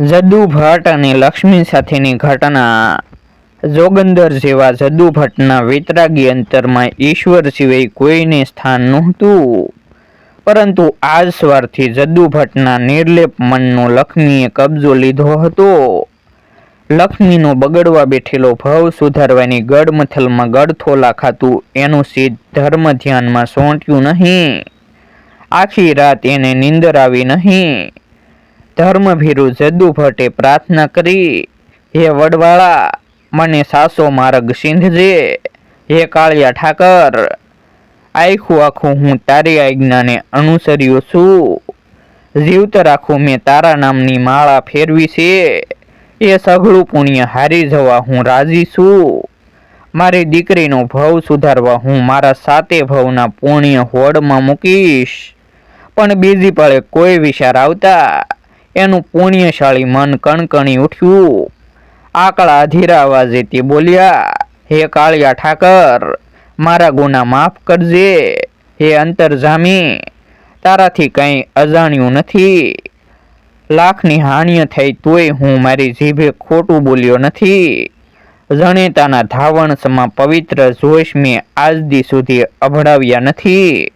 જદુ ભટ્ટ અને લક્ષ્મી સાથેની ઘટના. જોગંદર જેવા જદુ ભટ્ટના વિતરાગી અંતરમાં ઈશ્વર સિવાય કોઈને સ્થાન નહોતું. પરંતુ આજ સવારથી જદુ ભટ્ટના નિર્લેપ મનનો લક્ષ્મીએ કબજો લીધો હતો. લક્ષ્મીનો બગડવા બેઠેલો ભાવ સુધારવાની ગડમથલમાં ગડથોલા ખાતું એનું સીધ ધર્મ ધ્યાનમાં સોંટ્યું નહીં. આખી રાત એને નીંદર આવી નહીં. ધર્મભીરુ જદુ ભટ્ટે પ્રાર્થના કરી, હે વડવાળા, મને સાસો માર્ગ સિંધજે. હે કાળિયા ઠાકર, આખું આખું હું તારી આજ્ઞાને અનુસર્યો છું. જીવત રાખું મેં તારા નામની માળા ફેરવી છે. એ સઘળું પુણ્ય હારી જવા હું રાજી છું. મારી દીકરીનો ભવ સુધારવા હું મારા સાતે ભવના પુણ્ય હોડમાં મૂકીશ. પણ બીજી પળે કોઈ વિચાર આવતા એનું પુણ્યશાળી મન કણકણી ઉઠ્યું. આકળા ધીરા અવાજે તે બોલ્યા, હે કાળિયા ઠાકર, મારા ગુના માફ કરજે. હે અંતરજામી, તારાથી કંઈ અજાણ્યું નથી. લાખની હાનિય થઈ તોય હું મારી જીભે ખોટું બોલ્યો નથી. જણેતાના ધાવણસમાં પવિત્ર જોશ મેં આજદી સુધી અભડાવ્યા નથી.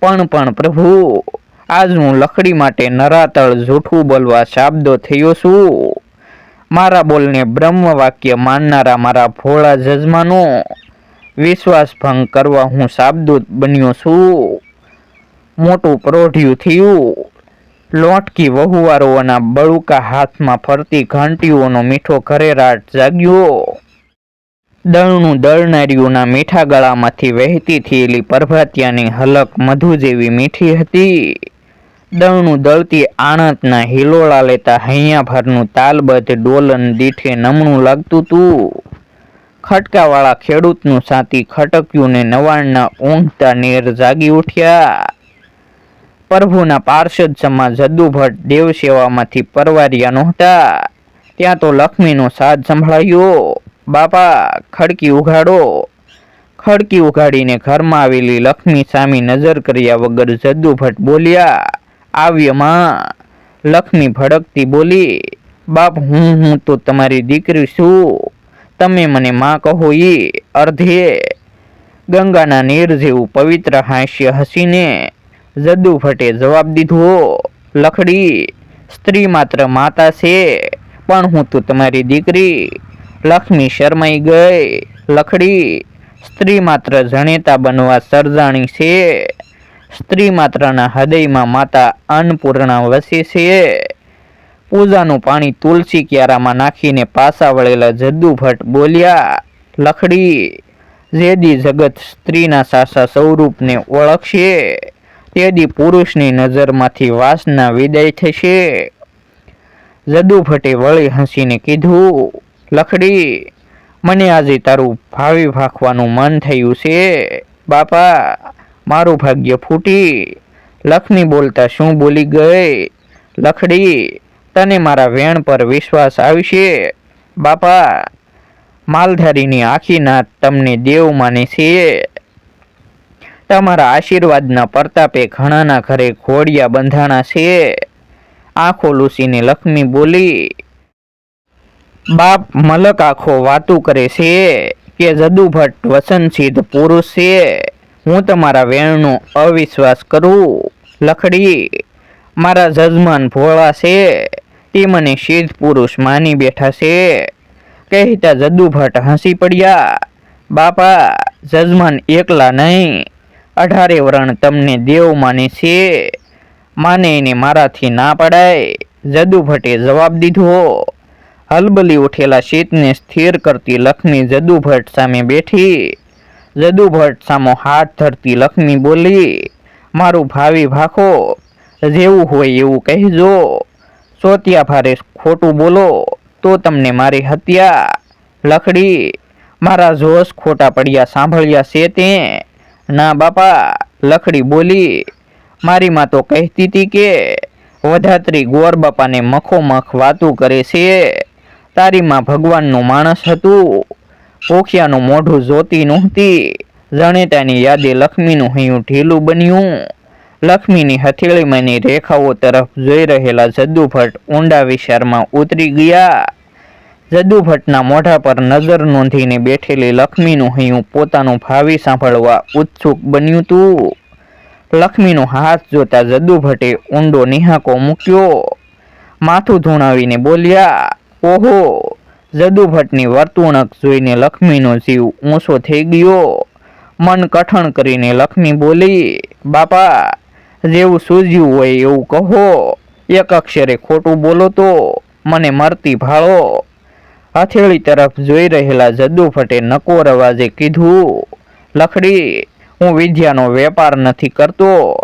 પણ પણ પ્રભુ આજ હું લખડી માટે નરાતળ જૂઠું બોલવા શાબ્દો થયો છું. મારા બોલને બ્રહ્મ વાક્ય માનનારા મારા ભોળા જજમાનો વિશ્વાસ ભંગ કરવા હું શાબ્દૂત બન્યો છું. મોટું પ્રોઢિયું થયું. લોટકી વહુવારોના બળુકા હાથમાં ફરતી ઘંટીઓનો મીઠો ઘરેરાટ જાગ્યો. દળનું દળનારીઓના મીઠા ગળામાંથી વહેતી થયેલી પરભાતિયાની હલક મધુ જેવી મીઠી હતી. દળનું દળતી આણતના હિલોળા લેતા હૈયાભરનું તાલબદ્ધ ડોલન દીઠે નમણું લાગતું તું. ખટકાવાળા ખેડૂતનું સાથી ખટક્યું ને નવાણના ઊંઘતા નેર જાગી ઉઠ્યા. પ્રભુના પાર્ષદ સમા જદ્દુ ભટ્ટ દેવ સેવામાંથી પરવાર્યા નહોતા. ત્યાં તો લક્ષ્મીનો સાથ સંભળાયો. બાપા, ખડકી ઉઘાડો. ખડકી ઉઘાડીને ઘરમાં આવેલી લક્ષ્મી સામે નજર કર્યા વગર જદ્દુ ભટ્ટ બોલ્યા આવ્યમાં લક્ષ્મી ભડકતી બોલી, બાપ, હું હું તો તમારી દીકરી છું. તમે મને માં કહો ઈ અર્ધે. ગંગાના નીર જેવું પવિત્ર હાસ્ય હસીને જદ્દુ ભટ્ટે જવાબ દીધો, લખડી, સ્ત્રી માત્ર માતા છે, પણ હું તો તમારી દીકરી. લક્ષ્મી શરમાઈ ગઈ, લખડી, સ્ત્રી માત્ર જણેતા બનવા સર્જાણી છે. સ્ત્રી માત્રના હૃદયમાં માતા અન્નપૂર્ણા વસે છે. પૂજાનું પાણી તુલસી ક્યારામાં નાખીને પાસા વળેલા જદ્દુ ભટ્ટ બોલ્યા, લખડી, જેદી જગત સ્ત્રીના સાસા સ્વરૂપને ઓળખશે, તેદી પુરુષની નજરમાંથી વાસના વિદાય થશે. જદુ ભટ્ટે વળી હસીને કીધું, લખડી, મને આજે તારું ભાવિ ભાખવાનું મન થયું છે. બાપા મારું ભાગ્ય ફૂટી. લખની બોલતા શું બોલી ગઈ લખડી, તને મારા વેણ પર વિશ્વાસ આવશે? બાપા, માલધારીની આખી નાત તમને દેવ માને છે. તમારા આશીર્વાદના પ્રતાપે ઘણાના ઘરે ઘોડિયા બંધાણા છે. આંખો લૂસીને લક્ષ્મી બોલી, બાપ, મલક આખો વાતું કરે છે કે જદુ ભટ્ટ વસનસિદ્ધ પુરુષ છે. હું તમારા વેણનો અવિશ્વાસ કરું, લખડી. મારા જજમાન ભોળા છે, તે મને સિદ્ધ પુરુષ માની બેઠા છે. કહેતા જદ્દુ હસી પડ્યા, બાપા, જજમાન એકલા નહીં, અઢારે વરણ તમને દેવ માને છે. માને એને મારાથી ના પડાય. જદુભટ્ટે જવાબ દીધો, હલબલી ઉઠેલા શીતને સ્થિર કરતી લક્ષ્મી જદુભટ્ટ સામે બેઠી. જદુ ભટ્ટ સામો હાથ ધરતી લક્ષ્મી બોલી, મારું ભાવિ ભાખો, જેવું હોય એવું કહેજો. સોતિયા ભારે ખોટું બોલો, તો તમને મારી હત્યા. લખડી, મારા જોશ ખોટા પડ્યા સાંભળ્યા છે તે. ના બાપા, લખડી બોલી, મારી માં તો કહેતી હતી કે, વધાત્રી ગોર બાપાને મખોમખ વાતું કરે છે. તારીમાં ભગવાનનું માણસ હતું. પોખિયાનું મોઢું જોતી નહોતી. જણેતાની યાદે લક્ષ્મીનું હૈયું ઢીલું બન્યું. લક્ષ્મીની હથેળીમાંની રેખાઓ તરફ જોઈ રહેલા જદ્દુ ઊંડા વિચારમાં ઉતરી ગયા. જદ્દુભટ્ટના મોઢા પર નજર નોંધીને બેઠેલી લક્ષ્મીનું હૈયું પોતાનું ભાવિ સાંભળવા ઉત્સુક બન્યું તું. લક્ષ્મીનો હાથ જોતા જદ્દુભટ્ટે ઊંડો નિહાકો મૂક્યો. માથું ધૂણાવીને બોલ્યા, ઓહો જદુ ભટ્ટની વર્તુણક જોઈને લક્ષ્મીનો જીવ ઊંચો થઈ ગયો. મન કઠણ કરીને લક્ષ્મી બોલી, બાપા, જેવું સૂઝ્યું હોય એવું કહો. એક અક્ષરે ખોટું બોલો તો મને મરતી ભાળો. હથેળી તરફ જોઈ રહેલા જદુભટ્ટે નકોર અવાજે કીધું, લખડી, હું વિદ્યાનો વેપાર નથી કરતો.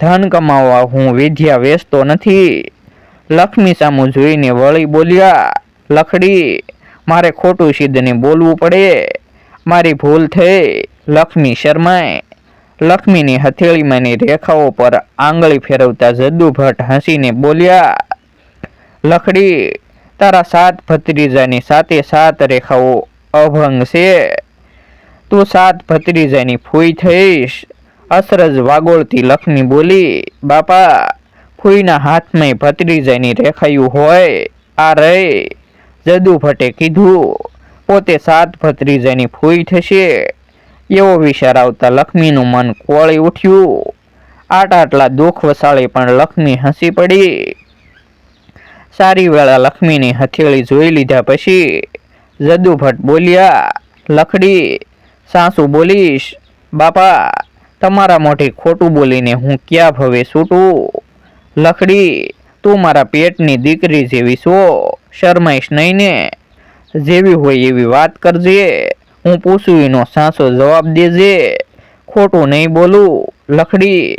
ધન કમાવા હું વિદ્યા વેચતો નથી. લક્ષ્મી સામું જોઈને વળી બોલ્યા લખડી, મારે ખોટું સિદ્ધને બોલવું પડે. મારી ભૂલ થઈ, લક્ષ્મી શર્માએ લક્ષ્મીની હથેળીમાંની રેખાઓ પર આંગળી ફેરવતા જદ્દુ ભટ્ટ હસીને બોલ્યા, લખડી, તારા સાત ભત્રીજાની સાતે સાત રેખાઓ અભંગ છે. તું સાત ભત્રીજાની ફૂઈ થઈશ. અસરજ વાગોળતી લક્ષ્મી બોલી, બાપા, ફૂઈના હાથમાં ભત્રીજાની રેખાયું હોય, આ રે જદુ ભટ્ટે કીધું, પોતે સાત ભત્રીજાની ફૂઈ થશે. એવો વિચાર આવતા લક્ષ્મીનું મન કોળી ઉઠ્યું. આટ આટલા દુઃખ વસાળે પણ લક્ષ્મી હસી પડી. સારી વેળા લક્ષ્મીની હથેળી જોઈ લીધા પછી જદુ ભટ્ટ બોલ્યા, લખડી, સાસુ બોલીશ, બાપા, તમારા મોઢે ખોટું બોલીને હું ક્યાં ભવે છૂટું? લખડી, તું મારા પેટની દીકરી જેવી છો. શરમાઈશ નહીં ને જેવી હોય એવી વાત કરજે. હું પૂછવીનો સાસો જવાબ દેજે. ખોટું નહીં બોલું. લખડી,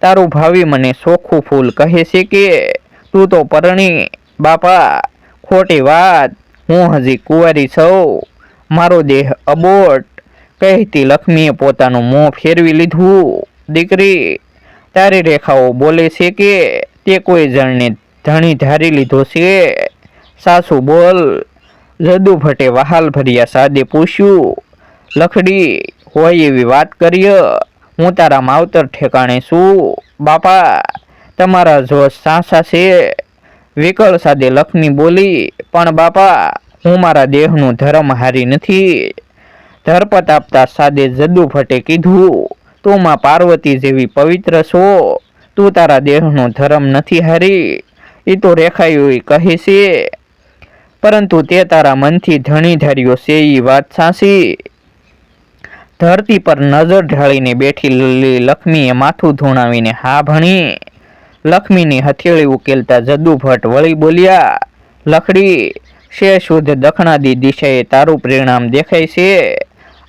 તારું ભાવી મને ચોખ્ખું ફૂલ કહે છે કે, તું તો પરણી. બાપા, ખોટી વાત. હું હજી કુંવારી સૌ મારો દેહ અબોટ. કહેતી લક્ષ્મીએ પોતાનું મોં ફેરવી લીધું. દીકરી, તારી રેખાઓ બોલે છે કે, તે કોઈ જણને ધણી ધારી લીધો છે. સાસુ બોલ, જદુ ભટ્ટે વહાલ ભર્યા સાદે પૂછ્યું, લખડી હોય એવી વાત કરીએ, હું તારા માવતર ઠેકાણે શું બાપા, તમારા જો સાસા છે, વિકળ સાદે લખની બોલી, પણ બાપા, હું મારા દેહનું ધર્મ હારી નથી. ધરપત આપતા સાદે જદુ ભટ્ટે કીધું, તું માં પાર્વતી જેવી પવિત્ર છો, તું તારા દેહનો ધર્મ નથી હારી. એ તો રેખાયું કહે છે પરંતુ તે તારા મનથી ધણી ધાર્યો છે એ વાત સાંસી ધરતી પર નજર ઢાળીને બેઠી લક્ષ્મીએ માથું ધૂણાવીને, હા ભણી. લક્ષ્મીની હથેળી ઉકેલતા જદુ ભટ્ટ વળી બોલ્યા, લખડી, શે શુદ્ધ દક્ષિણાદી દિશાએ તારું પરિણામ દેખાય છે.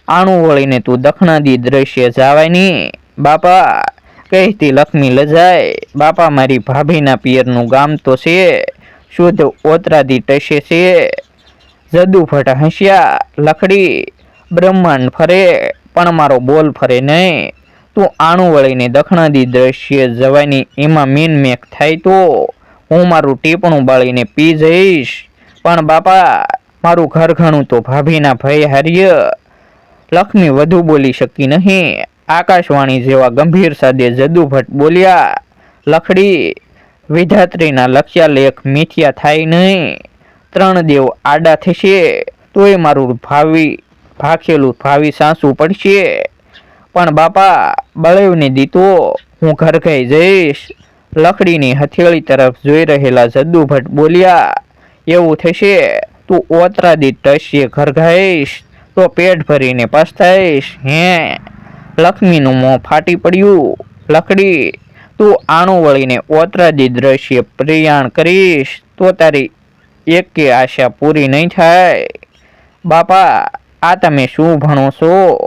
આણું વળીને તું દખણાદી દ્રશ્ય જાવાની બાપા, કહેતી લક્ષ્મી લજાય, બાપા મારી ભાભીના પિયરનું ગામ તો છે. શુદ્ધ ઓતરાદી ટસે છે. જદુ ભટ્ટ હસ્યા લખડી બ્રહ્માંડ ફરે, પણ મારો બોલ ફરે નહીં. તું આણું વળીને દક્ષિણાદી દ્રશ્ય જવાની એમાં મીન મેક થાય તો હું મારું ટીપણું બાળીને પી જઈશ. પણ બાપા, મારું ઘર ઘણું તો ભાભીના ભય હાર્ય. લક્ષ્મી વધુ બોલી શકી નહીં. આકાશવાણી જેવા ગંભીર સાદે જદુભટ્ટ બોલ્યા, લખડી વિધાત્રીના લક્ષ્યાલેખ મીઠિયા થાય નહીં. ત્રણ દેવ આડા થશે, તોય મારું ભાવિ, ભાખેલું ભાવિ સાસું પડશે. પણ બાપા, બળેવને દીતો હું ઘર ગઈ જઈશ. લકડીની હથેળી તરફ જોઈ રહેલા જદ્દુ બોલ્યા, એવું થશે? તું ઓતરાદી ટસીએ ઘર ગઈશ તો પેટ ભરીને પસ્તાઈશ, હે? લક્ષ્મીનું મોં ફાટી પડ્યું. લકડી તું આણું વળીને ઓતરાજી દ્રશ્ય પ્રયાણ કરીશ, તો તારી એકે આશા પૂરી નહીં થાય. બાપા, આ તમે શું ભણો છો?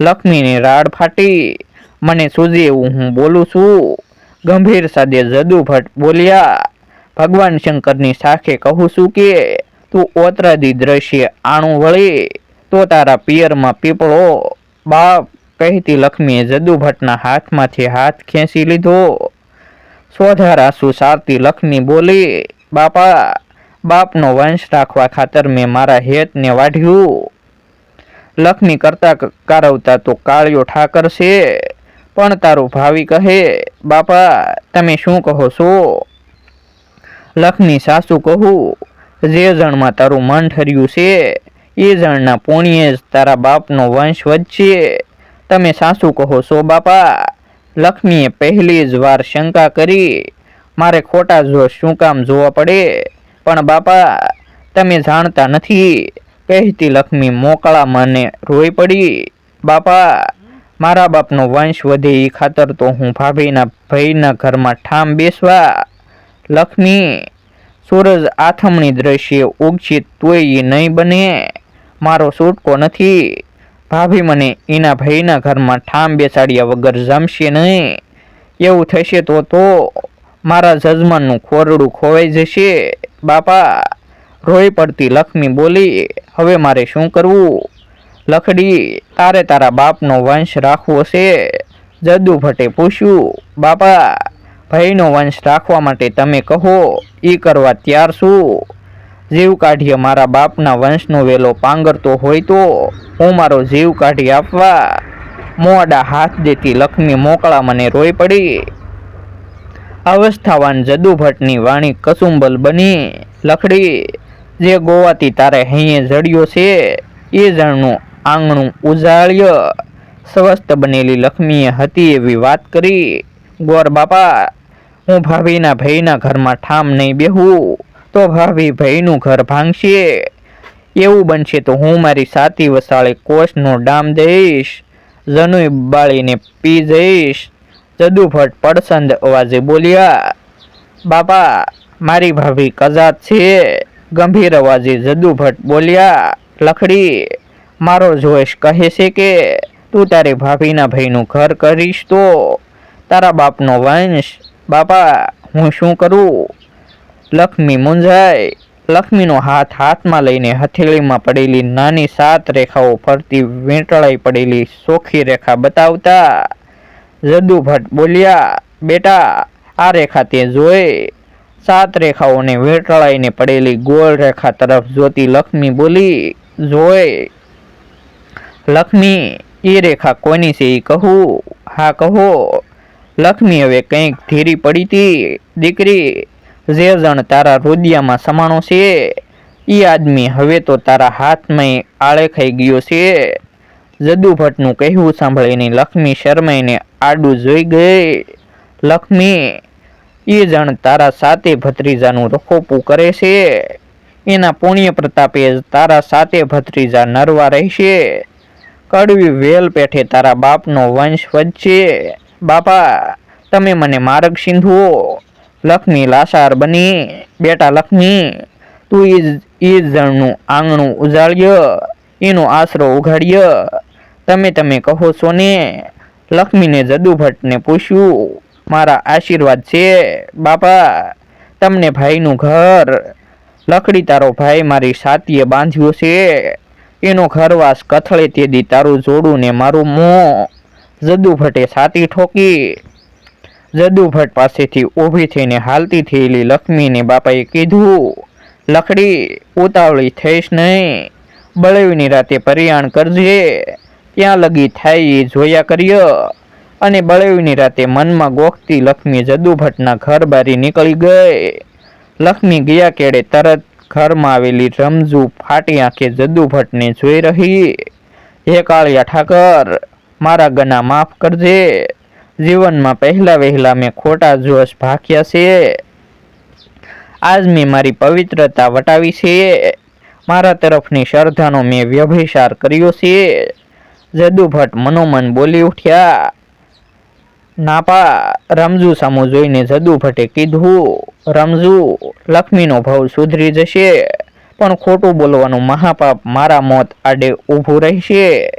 લક્ષ્મીની રાડ ફાટી. મને સૂઝે એવું હું બોલું છું. ગંભીર સાદે જદુ ભટ્ટ બોલ્યા. ભગવાન શંકરની સાખે કહું છું કે, તું ઓતરાદી દ્રશ્ય આણું વળી, તો તારા પિયરમાં પીપળો. બાપ કહેતી લક્ષ્મીએ જદુ હાથમાંથી હાથ ખેંચી લીધો. સોધાર આંસુ લક્ષ્મી બોલી, બાપા, બાપનો વંશ રાખવા ખાતર મેં મારા હેતને વાઢ્યું. લક્ષ્મી કરતા કારવતા તો કાળિયો ઠાકર છે, પણ તારું ભાવી કહે, બાપા, તમે શું કહો છો? લખની સાસુ કહું, જે જણમાં તારું મન ઠર્યું છે, એ જણના પુણ્યે જ તારા બાપનો વંશ વધશે. તમે સાસુ કહો છો, બાપા. લક્ષ્મીએ પહેલી જ વાર શંકા કરી, મારે ખોટા જો શું કામ જોવા પડે? પણ બાપા, તમે જાણતા નથી. કહેતી લક્ષ્મી મોકળા મને રોઈ પડી. બાપા, મારા બાપનો વંશ વધે એ ખાતર તો હું ભાભીના ભાઈના ઘરમાં ઠામ બેસવા. લક્ષ્મી, સૂરજ આથમણી દ્રશ્ય ઉગશે તોય એ નહીં બને. મારો છૂટકો નથી. ભાભી મને એના ભાઈના ઘરમાં ઠામ બેસાડ્યા વગર જમશે નહીં. એવું થશે તો તો મારા જજમાનનું ખોરડું ખોવાઈ જશે. બાપા, રોઈ પડતી લક્ષ્મી બોલી, હવે મારે શું કરવું? લખડી, તારે તારા બાપનો વંશ રાખવો છે. જદુ ભટ્ટે પૂછ્યું, બાપા, ભાઈનો વંશ રાખવા માટે તમે કહો એ કરવા ત્યાર શું જીવ કાઢીએ, મારા બાપના વંશનો વેલો પાંગરતો હોય તો હું મારો જીવ કાઢી આપવા મોડા હાથ દેતી લક્ષ્મી મોકળા મને રોઈ પડી. અવસ્થાવાન જદુ ભટ્ટની વાણી કસુંબલ બની લખડી, જે ગોવાથી તારે હૈયે જડ્યો છે, એ જણનું આંગણું ઉજાળ્ય. સ્વસ્થ બનેલી લક્ષ્મીએ હતી એવી વાત કરી, ગોર બાપા, હું ભાભીના ભાઈના ઘરમાં ઠામ નહીં બેહું. તો ભાભી ભાઈનું ઘર ભાંગશે. એવું બનશે તો હું મારી સાતી વસાળે કોષનો ડામ દઈશ. જનુઈ બાળીને પી જઈશ. જદુ ભટ્ટ પડસંદ અવાજે બોલ્યા, બાપા, મારી ભાભી કજાત છે. ગંભીર અવાજે જદુ ભટ્ટ બોલ્યા, લખડી, મારો જોશ કહે છે કે તું તારી ભાભીના ભાઈનું ઘર કરીશ તો. તારા બાપનો વંશ, બાપા, હું શું કરું? લક્ષ્મી મૂંઝાય. લક્ષ્મીનો હાથ હાથમાં લઈને હથેળીમાં પડેલી નાની સાત રેખાઓ ફરતી વીંટળાઈ પડેલી સોખી રેખા બતાવતા, જદુ ભટ્ટ બોલ્યા, બેટા, આ રેખા તે જોઈ. સાત રેખાઓને વીંટળાઈને પડેલી ગોળ રેખા તરફ જોતી લક્ષ્મી બોલી, જોઈ. લક્ષ્મી એ રેખા કોની છે એ કહું. હા, કહો. લક્ષ્મી હવે કંઈક ધીરી પડી તી દીકરી જે જણ તારા રોદિયામાં સમાણો છે? એ આદમી, હવે તો તારા હાથમાં આળે ખાઈ ગયો છે. જદુ ભટ્ટનું કહેવું સાંભળીને લક્ષ્મી શરમાઈને આડું જોઈ ગઈ. લક્ષ્મી, એ જણ તારા સાતે ભત્રીજાનું રખોપું કરે છે. એના પુણ્ય પ્રતાપે તારા સાતે ભત્રીજા નરવા રહેશે. કડવી વેલ પેઠે તારા બાપનો વંશ વધશે. બાપા, તમે મને માર્ગ સિંધુઓ. લક્ષ્મી લાસાર બની. બેટા લક્ષ્મી તું ઈ ઈ જણનું આંગણું ઉજાળ્ય, એનો આશરો ઉઘાડ્ય. તમે તમે કહો છો ને લક્ષ્મીને જદુભટ્ટને પૂછ્યું, મારા આશીર્વાદ છે, બાપા, તમને ભાઈનું ઘર. લકડી તારો ભાઈ મારી સાતીએ બાંધ્યો છે. એનો ઘરવાસ કથળે તેદી તારું જોડું ને મારું મોં. જદુ ભટ્ટે છાતી ઠોકી જદુ પાસેથી ઊભી થઈને હાલતી થયેલી લક્ષ્મીને બાપાએ કીધું, લકડી ઉતાવળી થઈશ નહીં. બળવીની રાતે પરિયાણ કરજે. ત્યાં લગી થાય એ જોયા કર્યો. અને બળવીની રાતે મનમાં ગોખતી લક્ષ્મી જદુભટ્ટના ઘર બારી નીકળી ગઈ. લક્ષ્મી ગયા કેડે તરત ઘરમાં આવેલી રમઝુ ફાટી આંખે જદુભટ્ટને જોઈ રહી. હે કાળિયા ઠાકર, મારા ગના માફ કરજે. જીવનમાં પહેલા વહેલા મેં ખોટા જોશ ભાખ્યા છે. આજ મેં મારી પવિત્રતા વટાવી છે. મારા તરફની શ્રદ્ધાનો મેં વ્યભિસાર કર્યો છે. જદુ મનોમન બોલી ઉઠ્યા, નાપા રમઝુ સામુ જોઈને જદુ ભટ્ટે કીધું રમઝુ લક્ષ્મીનો ભાવ સુધરી જશે, પણ ખોટું બોલવાનું મહાપાપ મારા મોત આડે ઊભું રહેશે.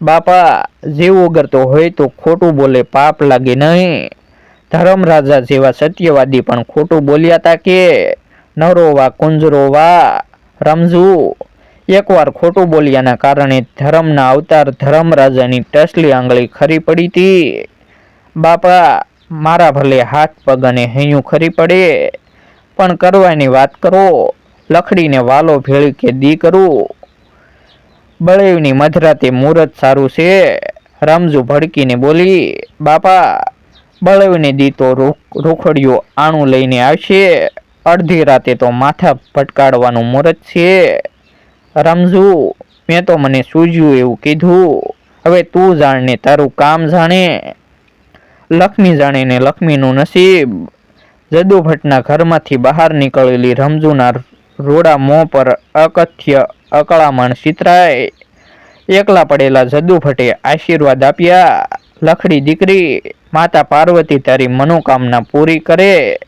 બાપા, જીવ ઉગરતો હોય તો ખોટું બોલે પાપ લાગે નહીં. ધર્મરાજા જેવા સત્યવાદી પણ ખોટું બોલ્યા તા કે, નરો વા, કુંજરો વા, રમઝુ. એકવાર ખોટું બોલ્યાના કારણે ધર્મના અવતાર ધર્મરાજાની ટસલી આંગળી ખરી પડી હતી બાપા, મારા ભલે હાથ, પગ અને હૈયું ખરી પડે, પણ કરવાની વાત કરો. લખડીને વાલો ભેળી કે દી કરું. બળેવની મધરાતે મુહૂર્ત સારું છે. રમઝુ ભડકીને બોલી, બાપા, બળવને દીતો રૂખ- રૂખડિયો આણું લઈને આવશે. અડધી રાતે તો માથા ભટકાડવાનું મુહૂર્ત છે. રમઝુ, મેં તો મને સૂઝ્યું એવું કીધું. હવે તું જાણને તારું કામ જાણે. લક્ષ્મી જાણે ને લક્ષ્મીનું નસીબ. જદુ ભટ્ટના ઘરમાંથી બહાર નીકળેલી રમઝુના રોડા મોં પર અકથ્ય અકળામણ ચિતરાય એકલા પડેલા જદુ ભટ્ટે આશીર્વાદ આપ્યા. લખડી દીકરી, માતા પાર્વતી તારી મનોકામના પૂરી કરે.